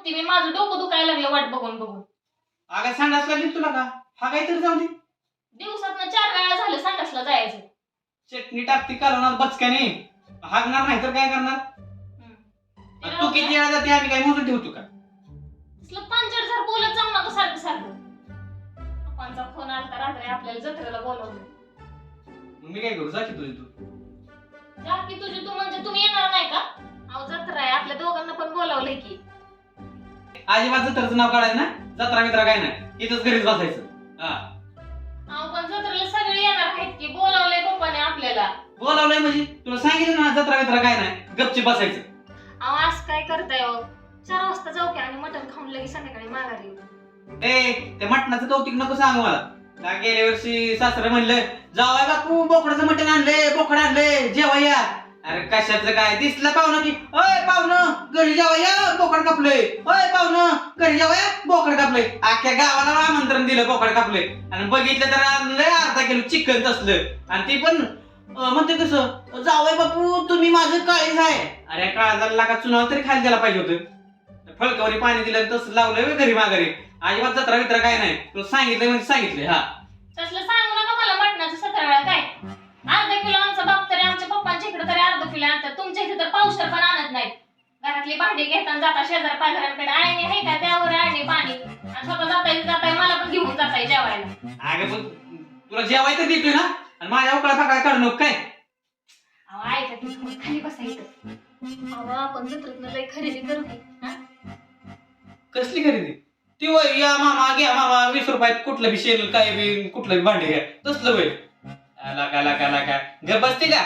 बघते मी माझं डोकं दुखायला लागलं वाट बघून बघून. अगं संडास लागली तुला का? हा काहीतरी जाऊ दे. दिवसातनं चार वेळा झालं संडासला जायचं. चटणी टाकती कालवणार बचक्याने हागणार नाही तर काय करणार. ते किती. वेळा जाते आम्ही काय मोजून ठेवतो का पंचर जर बोलत जाऊ नका सारखं सारखं. पप्पांचा फोन आलता रात्री आपल्याला जत्रेला बोलवलं. मग मी काय करू? जा की तुझी तू. जा की तुझी तू म्हणजे तुम्ही येणार नाही का? अजिबात जत्राचं नाव काढायचं ना जत्रा मित्रा काय नाही. इथंच घरीच बसायचं. हा. अहो पण जत्रेला सगळे येणार आहेत की? बोलावलंय पप्पाने आपल्याला. बोलावलंय म्हणजे? तुला सांगितलं ना जत्रा मित्रा काय नाही गपची बसायचं. अहो असं काय करताय हो? चार वाजता जाऊ की आणि मटण खाऊन लगेच संध्याकाळी माघारी येऊ. ए ते मटणाचं कौतिक नको सांगू मला. का गेल्या वर्षी सासरे म्हणलं जावाय बापू बोकडाचं मटण आणले बोकड आणले जेवा या. अरे कशाचं काय? दिसलं पाहुणं की. अय पाहुणं घरी जेवा या बोकड कापलंय. अय पाहुणं घरी जेवा या बोकड कापलंय. अख्ख्या गावाला आमंत्रण दिलं बोकड कापलंय. आणि बघितलं तर आणलंय अर्धा किलो चिकन तसलं. आणि ते पण म्हणते कसं जावय बापू तुम्ही माझं काळीज आहे. अरे काळजाला का चुनाव तरी खाली द्यायला पाहिजे होतं. फळकावरी पाणी दिलं तसं लावलंय घरी माघारी. अजिबात जत्रा वित्रा काय नाही. तुला सांगितलं म्हणजे सांगितलं हा. तसलं सांगू नका मला मटणाचं सतरा घरातली भांडी घेताना जाता शेजार पाजारांकडे आळणी आहे का त्यावर आळणी पाणी? आणि स्वतः जाताय जाताय मला पण घेऊन जाताय जेवायला. अगं पण तुला जेवाय तर देतोय ना? आणि माझ्या उकळा फाकळा काढू नको काय? अहो ऐका की खाली बसायचं अहो आपण जत्रेतनं लय खरेदी करू की हा? कसली खरेदी? ती वय या मामा घ्या मामा वीस रुपयात कुठलं बी शेल काय बी कुठलं बी भांडे घ्या. तसलं वय. लाका लाका लाका घर बसते का?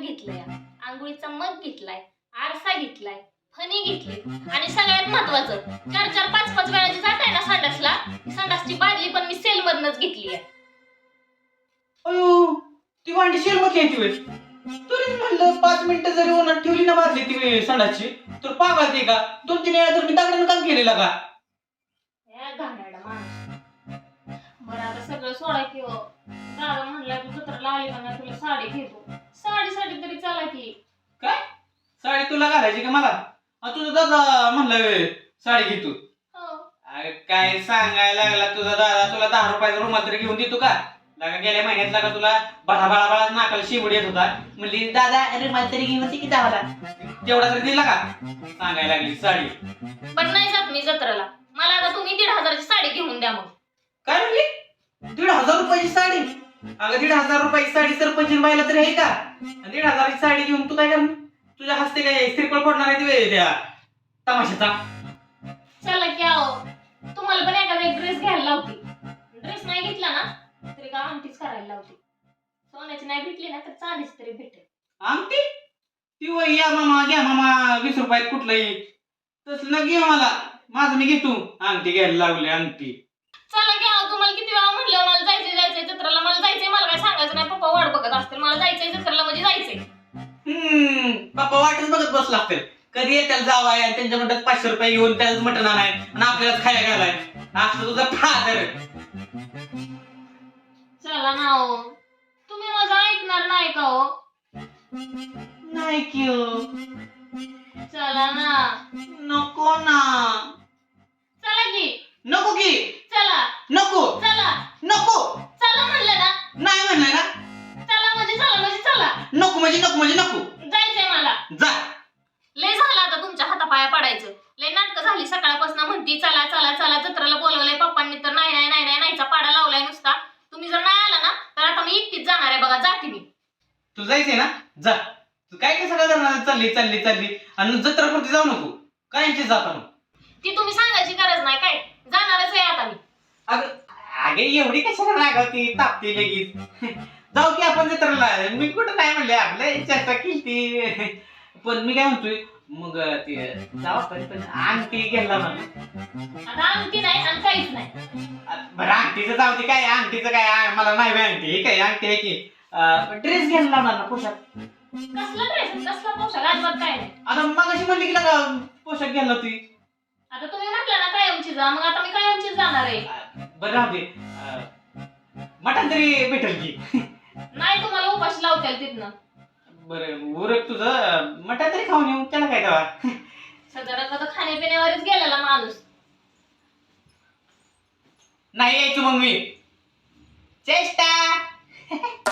घेतलंय आंघोळीचा मग घेतलाय आरसा घेतलाय फणी घेतली आणि सगळ्यात महत्वाचं चार चार पाच पाच वेळाची जात आहे ना संडासला संडासची बादली पण मी सेल मधनच घेतली आहे. अयो ती भांडी शेल मध्ये येते वय तरी म्हणलं पाच मिनिटं जरी उन्हात ठेवली ना बाजली ती संडाची तर पागळते का? दोन तीन वेळा तर मी दगडानं काम केलेला का? या घाणेरडा माणूस. बरं आता सगळं सोडा की हो. दादा म्हणला तू जत्रेला आली का नाही तुला साडी घेतो. चला की. साडी तुला घालायची का मला? अ, तुझा दादा म्हणला साडी घे तू. हो. अरे काय सांगायला लागला तुझा दादा? तुला दहा रुपयाचा रुमाल तरी घेऊन देतो का? लागा गेल्या महिन्यात लागा तुला बळा बळा बळा नाकाला शिवड येत होता. म्हणली दादा रुमाल तरी घेऊन होती की दहाला तेवढा तरी दिला का? सांगायला लागली साडी. पण नाही जात मी जत्रेला. मला आता तुम्ही दीड हजाराची साडी घेऊन द्या मग. काय म्हणली? दीड हजार रुपयाची साडी? अगं दीड हजार रुपयाची साडी सरपंच बायला तरी आहे का? दीड हजाराची साडी घेऊन तू काय करणार तुझ्या हस्ते काय श्रीफळ पडणार आहे ते त्या तमाशाचा? चला की आहो तुम्हाला पण एखादा एक ड्रेस घ्यायला लावते. ड्रेस नाही घेतला ना तरी का अंगठीच करायला लावते. सोन्याची नाही भेटली ना तर चांदीच तरी भेटेल. अंगठी ती वय या मामा घ्या मामा वीस रुपयात कुठलंही. तसलं न घे मला. माझं मी घेतो. अंगठी घ्यायला लागली अंगठी चला की आहो तुम्हाला किती वेळा म्हटलं मला जायचंय जायचंय जत्रेला मला जायचंय मला काय सांगायचं नाही. पप्पा वाट बघत असतील मला जायचंय जत्रेला म्हणजे जायचंय. हम्म पप्पा वाटच बघत बसला लागतील कधी येत्याला जावाय आणि त्यांच्या म्हणतात पाचशे रुपये घेऊन त्याच मटण आणाय आणि आपल्याला खायला घालाय. असं तुझा फादर. चला ना हो. तुम्ही माझं ऐकणार नाही का हो? नाही क्यू चला ना. नको ना. पडायचं लय नाटकं झाली सकाळपासून. म्हणती चला चला चला. जत्रेला बोलवलंय पप्पांनी तर नाही नाही नाही नाही नाहीचा पाडा लावलाय नुसता. तुम्ही जर नाही आला ना तर आता मी एकटीच जाणार आहे बघा. जाते मी. तू जायचंय ना? जा. तू काय काय सगळं करणार चालली चालली चालली. आणि जत्रापुरती जाऊ नको. कायमची जाता मग ती तुम्ही सांगायची गरज नाही. काय? जाणारच आहे आता मी. अगं अगे एवढी कशाला रागावती? तापती लगेच. जाऊ की आपण जत्राला. मी कुठं काय म्हणले. आपल्या चर्चा केली पण मी काय म्हणतोय? मग ते जाऊ आपण पण अंगठी घ्यायला मला आता अंगठी नाही आणि काहीच नाही. बरं अंगठीचं जाऊ दे काय अंगठीचं काय आ, मला नाही बे अंगठी हे काय अंगठी आहे की. ड्रेस घ्यायला लावणार ना पोशाख. कसला ड्रेस कसला पोशाख? अजिबात काय नाही. आता मग अशी म्हणली की लगा पोशाख घ्यायला होती आता तुम्ही म्हटलं ना कायमची जा मग आता मी कायमचीच जाणार आहे. बरं राहू दे. अं, मटण तरी भेटेल की. बरं उरक तुझं. मटण तरी खाऊन येऊ. त्याला काय तेव्हा साधारण आता खाण्यापिण्यावरच गेलेला माणूस. नाही यायचो मग मी. चेष्टा.